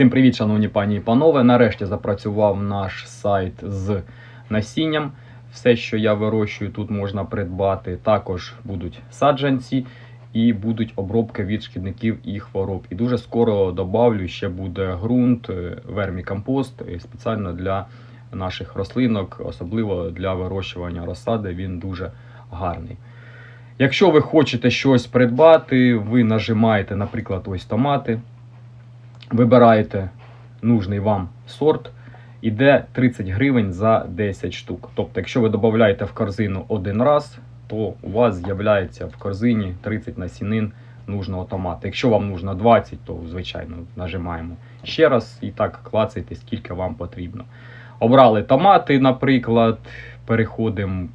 Всім привіт, шановні пані і панове. Нарешті запрацював наш сайт з насінням. Все, що я вирощую, тут можна придбати. Також будуть саджанці і будуть обробки від шкідників і хвороб. І дуже скоро добавлю, ще буде ґрунт, е, вермікомпост е, спеціально для наших рослинок, особливо для вирощування розсади. Він дуже гарний. Якщо ви хочете щось придбати, ви нажимаєте, наприклад, ось томати, вибираєте нужний вам сорт, іде 30 гривень за 10 штук. Тобто, якщо ви додаєте в корзину один раз, то у вас з'являється в корзині 30 насінин нужного томата. Якщо вам нужно 20, то звичайно нажимаємо ще раз і так клацайте, скільки вам потрібно. Обрали томати, наприклад, переходимо.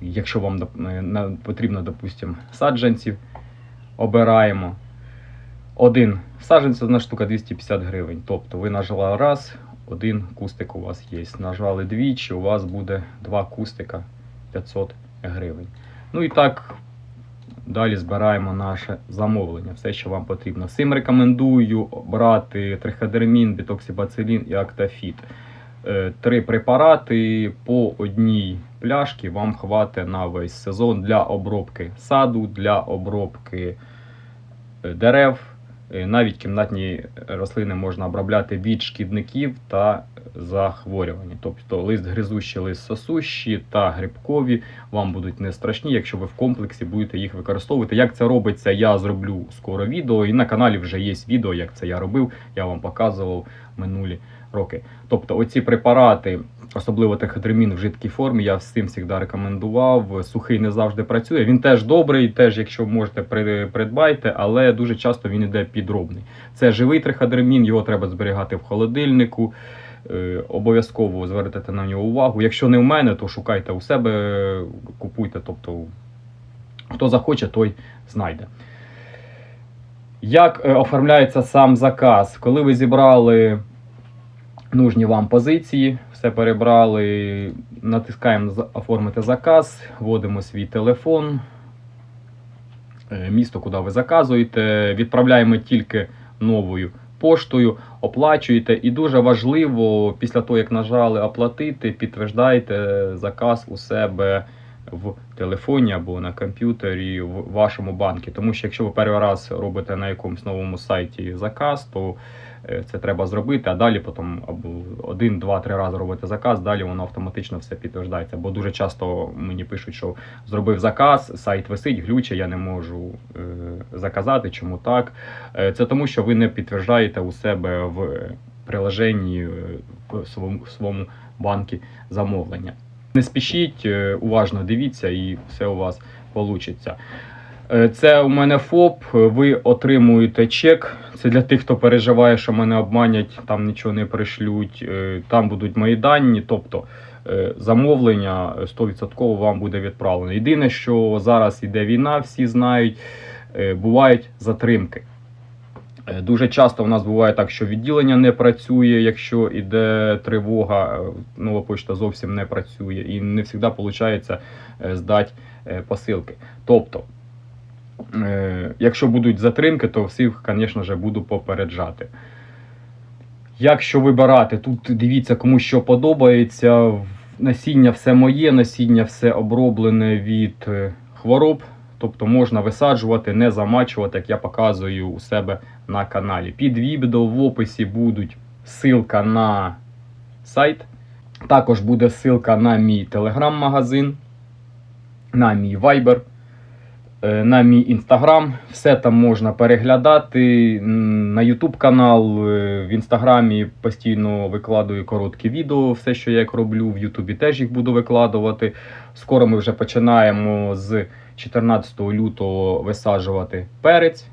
Якщо вам е, потрібно, допустимо, саджанців, обираємо. Один саджанець, одна штука 250 гривень. Тобто ви нажали раз, один кустик у вас є. Нажали двічі, у вас буде два кустика 500 гривень. Ну і так далі збираємо наше замовлення, все, що вам потрібно. Всім рекомендую брати триходермін, бітоксибацилін і актафіт. Е, Три препарати по одній пляшці вам хватить на весь сезон для обробки саду, для обробки е, дерев. Е, Навіть кімнатні рослини можна обробляти від шкідників та захворювань. Тобто лист гризущий, лист сосущі та грибкові вам будуть не страшні, якщо ви в комплексі будете їх використовувати. Як це робиться, я зроблю скоро відео. І на каналі вже є відео, як це я робив. Я вам показував минулі роки. Тобто, оці препарати, особливо триходермін в жидкій формі, я всім завжди рекомендував. Сухий не завжди працює. Він теж добрий, теж, якщо можете, придбайте, але дуже часто він іде підробний. Це живий триходермін, його треба зберігати в холодильнику. Е, Обов'язково звертайте на нього увагу. Якщо не в мене, то шукайте у себе, купуйте. Тобто, хто захоче, той знайде. Як е, оформляється сам заказ? Коли ви зібрали нужні вам позиції, все перебрали, натискаємо оформити заказ, вводимо свій телефон, е, місто, куди ви заказуєте, відправляємо тільки новою поштою, оплачуєте. І дуже важливо, після того, як нажали оплатити, підтверждайте заказ у себе в телефоні або на комп'ютері в вашому банку. Тому що якщо ви перший раз робите на якомусь новому сайті заказ, то е, це треба зробити, а далі потім або один, два, три рази робите заказ, далі воно автоматично все підтверждається. Бо дуже часто мені пишуть, що зробив заказ, сайт висить, глюче, я не можу е, заказати. Чому так? Е, Це тому, що ви не підтверджаєте у себе в приложенні е, в своєму, в своєму банку замовлення. Не спішіть, е, уважно дивіться, і все у вас вийде. Це у мене ФОП. Ви отримуєте чек. Це для тих, хто переживає, що мене обманять, там нічого не пришлють. Е, Там будуть мої дані. Тобто е, замовлення 100% вам буде відправлено. Єдине, що зараз іде війна, всі знають, е, бувають затримки. Е, Дуже часто в нас буває так, що відділення не працює, якщо іде тривога, е, нова почта зовсім не працює, і не завжди виходить здати посилки. Тобто, е, якщо будуть затримки, то всіх, звісно ж, буду попереджати. Якщо вибирати, тут дивіться, кому що подобається. Насіння все моє, насіння все оброблене від хвороб. Тобто можна висаджувати, не замачувати, як я показую у себе на каналі. Під відео в описі будуть ссылка на сайт. Також буде ссылка на мій телеграм-магазин, на мій е, на мій інстаграм. Все там можна переглядати. На YouTube канал, е, в інстаграмі постійно викладую короткі відео, все, що я як роблю. В Ютубі теж їх буду викладувати. Скоро ми вже починаємо з 14 лютого висаджувати перець.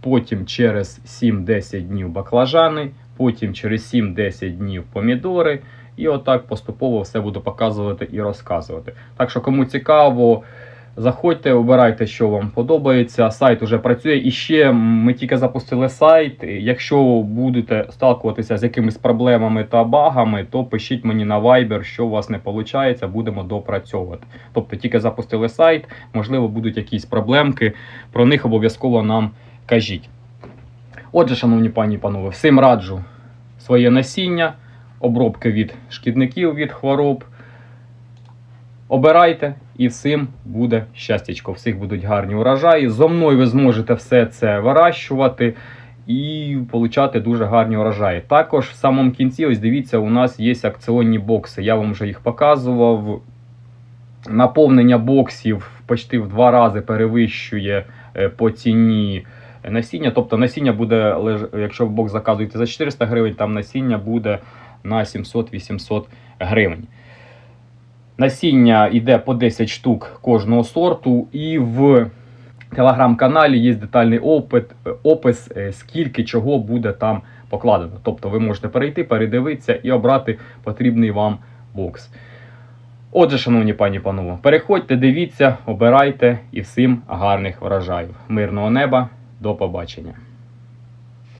Потім через 7-10 днів баклажани, потім через 7-10 днів помідори. І отак поступово все буду показувати і розказувати. Так що, кому цікаво, заходьте, обирайте, що вам подобається. Сайт уже працює. І ще ми тільки запустили сайт. Якщо будете сталкуватися з якимись проблемами та багами, то пишіть мені на Viber, що у вас не виходить, будемо допрацьовувати. Тобто тільки запустили сайт, можливо, будуть якісь проблемки. Про них обов'язково нам кажіть. Отже, шановні пані і панове, всім раджу своє насіння, обробки від шкідників, від хвороб. Обирайте і всім буде щастячко, всіх будуть гарні урожаї. Зо мною ви зможете все це вирощувати і получати дуже гарні урожаї. Також в самому кінці, ось дивіться, у нас є акціонні бокси. Я вам вже їх показував. Наповнення боксів почти в два рази перевищує е, по ціні насіння. Тобто насіння буде, якщо бокс заказуєте за 400 гривень, там насіння буде на 700-800 гривень. Насіння йде по 10 штук кожного сорту, і в телеграм-каналі є детальний опит, опис, е, скільки чого буде там покладено. Тобто ви можете перейти, передивитися і обрати потрібний вам бокс. Отже, шановні пані і панове, переходьте, дивіться, обирайте і всім гарних врожаїв. Мирного неба, до побачення.